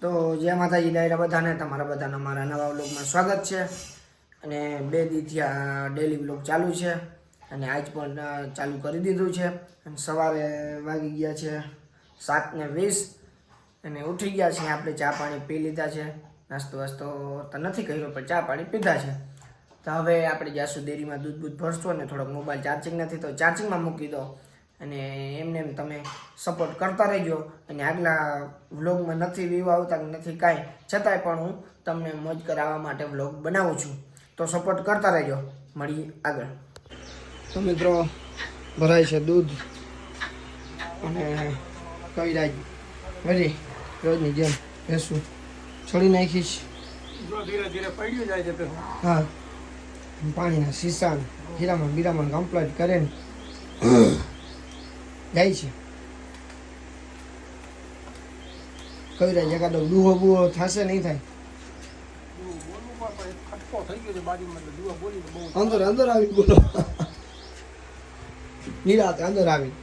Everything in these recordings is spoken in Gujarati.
તો જય માતાજી ડાયરા બધાને. તમારા બધાના મારા નવા બ્લોગમાં સ્વાગત છે. અને બે દીથી આ ડેલી બ્લોગ ચાલુ છે. અને આજ પણ ચાલુ કરી દીધું છે. અને સવારે વાગી ગયા છે સાત ને વીસ. અને ઉઠી ગયા છે આપણે, ચા પાણી પી લીધા છે. નાસ્તો વાસ્તો તો નથી કર્યો, પણ ચા પાણી પીધા છે. તો હવે આપણે જાશું ડેરીમાં દૂધ બૂધ ભરશું અને થોડોક મોબાઈલ ચાર્જિંગ નથી, તો ચાર્જિંગમાં મૂકી દો. અને એમને એમ તમે સપોર્ટ કરતા રહેજો. અને આગલા વ્લોગમાં નથી વ્યૂ આવતા કે નથી કાંઈ છતાંય પણ હું તમને મોજ કરાવવા માટે વ્લોગ બનાવું છું. તો સપોર્ટ કરતા રહેજો. મળીએ આગળ. તો મિત્રો ભરાય છે દૂધ અને કવિરાજ વળી રોજની જેમ ભેંસું છોડી નાખીશ ધીરે ધીરે પડ્યું જાય છે હા. પાણીના શીશાન હીરામાં બીરામાં કમ્પ્લીટ કરે ને. જાય છે. કવિરા જગા તો દુહો બુહો થશે નહીં થાય. બોલવું પણ એક ખટકો થઈ ગયો છે બાજુમાં એટલે દુઆ બોલી બહુ અંદર અંદર આવી બોલો. નિરાતે અંદર આવી.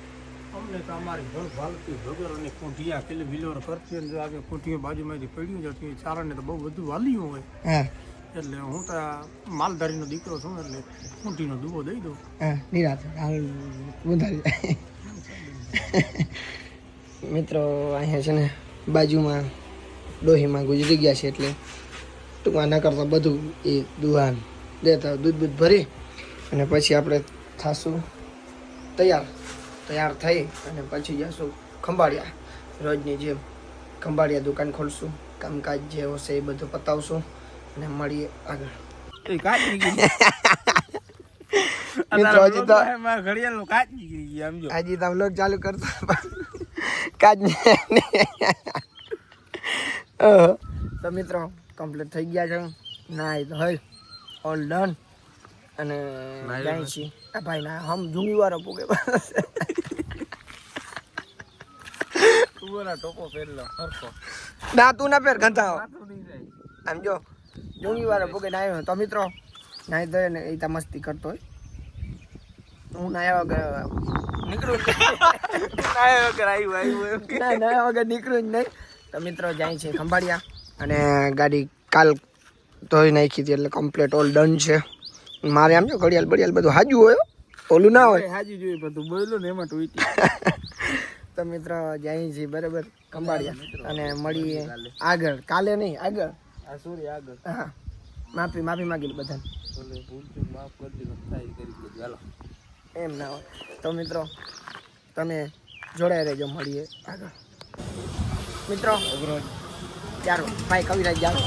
અમને તો અમારી ઘર ભાલતી ભગર અને કુંઠિયા પેલે વિલોર કરતી અને આગળ કુંઠીઓ બાજુમાંથી પડ્યું જતું એ ચારણને તો બહુ બધું વાલ્યું હોય. હા. એટલે હું તો માલધારીનો દીકરો છું એટલે કુંઠીનો દુવો દઈ દઉં. નિરાત વધારી. મિત્રો અહીંયા છે ને બાજુમાં ડોહીમાં ગુજરી ગયા છે એટલે ટૂંકમાં ના કરતા બધું એ દુહાન દેતા દૂધ બૂધ ભરી અને પછી આપણે થાશું તૈયાર. તૈયાર થઈ અને પછી જશું ખંભાળિયા. રોજની જેમ ખંભાળિયા દુકાન ખોલશું કામકાજ જે હશે એ બધું પતાવશું અને મળીએ આગળ એ કાચ નીકળી મિત્રો હજી તો ઘડિયાળનું કાચ નીકળી ગયા સમજો આજે તમે લોક ચાલુ કરતો કાજ તો મિત્રો કમ્પ્લીટ થઈ ગયા છે. ના તો હોય ઓલ ડન અને જાય છે આ ભાઈ ના હમ જૂંગી વાળો પૂગે ટોપો પહેરલો સરખો ના તું ના પેર ઘંટાઓ સમજો આમ જો જૂંગી વાળો પૂગે ના આવ્યો તો મિત્રો નાઈ ને એ તો મસ્તી કરતો હોય. હું નાયા વગર નીકળું નાયા વગર આવ્યું આવ્યું ના નાયા વગર નીકળું જ નહીં. તો મિત્રો જાય છે ખંભાળિયા અને ગાડી કાલ ધોઈ નાખી હતી એટલે કમ્પ્લીટ ઓલ ડન છે. મારે આમ જો ઘડિયાળ બડિયાળ બધું હાજુ હોય ઓલું ના હોય. હાજુ જોઈ બધું બોલ્યું ને એમાં ટૂટી તો મિત્રો જાય છે બરાબર ખંભાળિયા અને મળીએ આગળ. કાલે નહીં આગળ. આ સોરી આગળ. હા. માફી માફી માગી લે બધાને. ભૂલ માફ કરી દીધું થાય કરી દીધું. હાલો. એમ ના હોય. તો મિત્રો તમે જોડાઈ રહેજો મળીએ આગળ. મિત્રો ચાલો ભાઈ કવિરાજ જાઓ.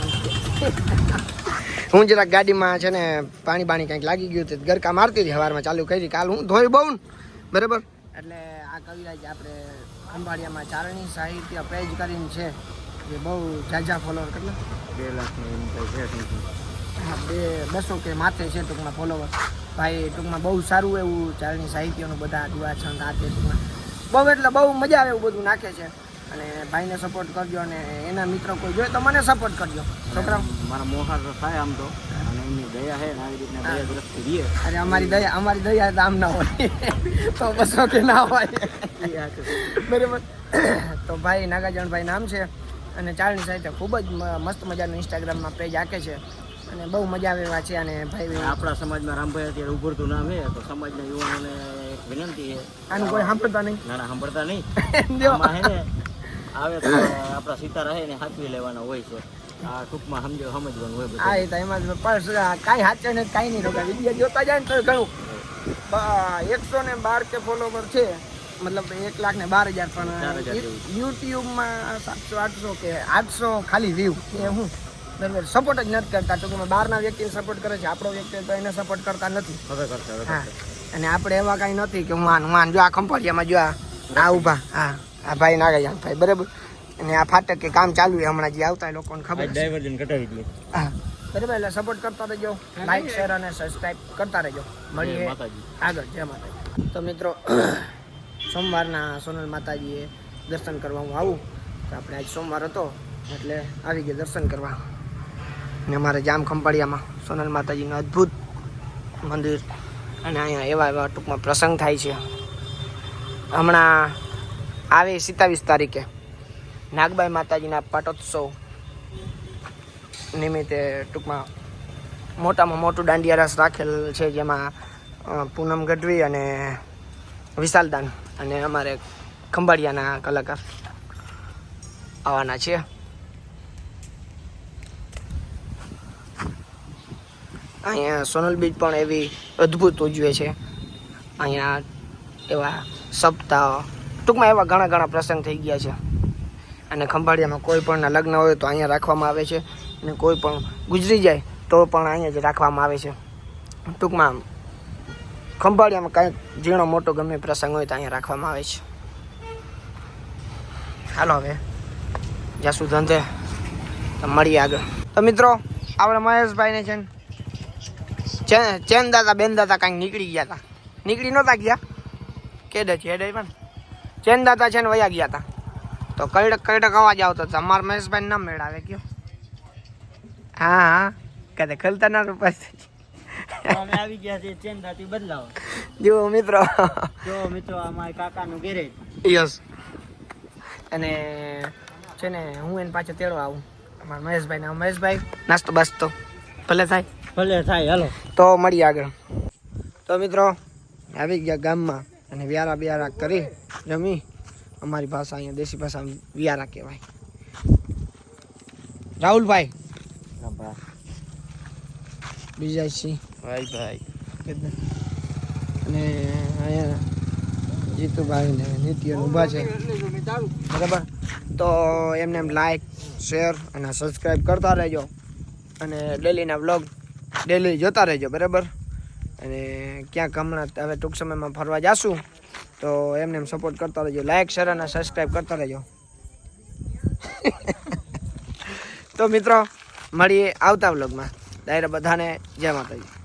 હું જરાક ગાડીમાં છે ને પાણી બાણી કંઈક લાગી ગયું હતું ગરકા મારતી હતી સવારમાં ચાલુ કરી કાલ હું ધોઈ બહુ બરાબર? એટલે આ કવિરાજ આપણે ખંભાળિયામાં ચારણી સાહિત્ય પેજ કરીને છે જે બહુ ઝાઝા ફોલોવર કેટલા? બે લાખ એમ છે હા બે બસો કે માથે છે ટૂંકમાં ફોલોવર ભાઈ ટૂંકમાં બહુ સારું એવું ચાલની સાહિત્યનું બધા દુઆ છંદ આ તે ટૂંકમાં. બહુ એટલે બહુ મજા આવે એવું બધું નાખે છે. અને ભાઈને સપોર્ટ કરજો અને એના મિત્રો કોઈ જોઈએ તો મને સપોર્ટ કરજો. છોકરા મારા મોહાર થાય આમ તો. અરે અમારી દયા અમારી દયા તો આમ ના હોય. તો બસો કે ના હોય. બરાબર. તો ભાઈ નાગાજણભાઈ નામ છે. અને ચાલની સાહિત્ય ખૂબ જ મસ્ત મજાનું ઇન્સ્ટાગ્રામમાં પેજ આખે છે. અને બહુ મજા આવે એવા છે અને ભાઈ આપણા સમાજમાં રામભાઈ અત્યારે ઉભરતું નામ છે તો સમાજના યુવાનોને એક વિનંતી છે. આનું કોઈ સાંભળતા નહીં? ના સાંભળતા નહીં. આવે તો આપણા સીતા રહે ને હાથવી લેવાના હોય છે. આ ટૂંકમાં સમજો સમજવાનું હોય બધું. હા એ તો એમાં પણ કાંઈ હાચે ને કાંઈ નહીં રોકાય વીડિયો જોતા જાય ને તો ઘણું. એકસો ને બાર કે ફોલોવર છે મતલબ એક લાખ ને બાર હજાર પણ યુટ્યુબમાં સાતસો આઠસો કે આઠસો ખાલી વ્યૂ એ હું? બરાબર સપોર્ટ જ નથી કરતા. ટૂંકમાં બહારના વ્યક્તિને સપોર્ટ કરે છે આપણો વ્યક્તિ તો એને સપોર્ટ કરતા નથી. હવે કરતા હવે હા. અને આપણે એવા કાંઈ નથી કે હું આનું આન જો આ ખંભાળિયામાં જો આ આ ઊભા. હા આ ભાઈ ના ગયા ભાઈ બરાબર? અને આ ફાટક કે કામ ચાલુ છે હમણાં જે આવતા હોય લોકોને ખબર ડાયવર્જન કટાવી દઈએ. હા. બરાબર એટલે સપોર્ટ કરતા રહેજો. લાઈક શેર અને સબસ્ક્રાઈબ કરતા રહેજો. મળીએ આગળ જય માતાજી. તો મિત્રો સોમવારના સોનલ માતાજીએ દર્શન કરવા હું આવું. તો આપણે આજ સોમવાર હતો એટલે આવી ગયા દર્શન કરવા. ને અમારે જામ ખંભાળિયામાં, સોનલ માતાજીનું અદ્ભુત મંદિર. અને અહીંયા એવા એવા ટૂંકમાં પ્રસંગ થાય છે. હમણાં આવે સિત્તાવીસ તારીખે નાગબાઈ માતાજીના પાટોત્સવ નિમિત્તે ટૂંકમાં મોટામાં મોટું દાંડિયા રસ રાખેલ છે, જેમાં પૂનમ ગઢવી અને વિશાલદાન અને અમારે ખંભાળિયાના કલાકાર આવવાના છે. અહીંયા સોનલ બીચ પણ એવી અદ્ભુત ઉજવે છે. અહીંયા એવા સપ્તાહ, ટૂંકમાં એવા ઘણા ઘણા પ્રસંગ થઈ ગયા છે. અને ખંભાળિયામાં કોઈ પણના લગ્ન હોય તો અહીંયા રાખવામાં આવે છે. અને કોઈ પણ ગુજરી જાય તો પણ અહીંયા જ રાખવામાં આવે છે. ટૂંકમાં ખંભાળિયામાં કાંઈક ઝીણો મોટો ગમે પ્રસંગ હોય તો અહીંયા રાખવામાં આવે છે. હાલો હવે જાસુ ધંધે મળીએ આગળ. તો મિત્રો, આપણે મહેશભાઈને છે ને ચેન દાદા બેન દાદા કાંઈક નીકળી ગયા હતા નીકળી નહોતા ગયા. કેડે છે હેડે પણ. ચેન દાદા છે ને વયા ગયા હતા તો કઈડક કઈડક અવાજ આવતો હતો. અમારા મહેશભાઈ ના મેળ આવે કયો. હા હા. કદે ખલતા ના અમે આવી ગયા છે ચેન દાતી બદલાવો. જો મિત્રો. જો મિત્રો અમારા કાકાનું ગેરેજ યસ. અને છે ને હું એને પાછો તેડવા આવું. અમારા મહેશભાઈ ને. મહેશભાઈ નાસ્તો બાસ્તો ભલે થાય. ભલે થાય હાલો. તો મળીએ આગળ. તો મિત્રો આવી ગયા ગામમાં અને વ્યારા બિયારા કરી જમી. અમારી ભાષા અહીંયા દેશી ભાષા વ્યારા કહેવાય. રાહુલભાઈ. બીજા સિંહ ભાઈ ભાઈ. અને અહીંયા જીતુભાઈ ને નિત્ય ઊભા છે. બરાબર? તો એમને એમ લાઈક શેર અને સબસ્ક્રાઈબ કરતા રહેજો. અને ડેલીના વ્લોગ ડેલી જોતા રહેજો, બરાબર? અને ક્યાંક હમણાં હવે ટૂંક સમયમાં ફરવા જશું, તો એમને એમ સપોર્ટ કરતા રહેજો. લાઇક શેર અને સબસ્ક્રાઈબ કરતા રહેજો. તો મિત્રો, મળીએ આવતા વ્લોગમાં ડાયરે બધાને જય માતાજી.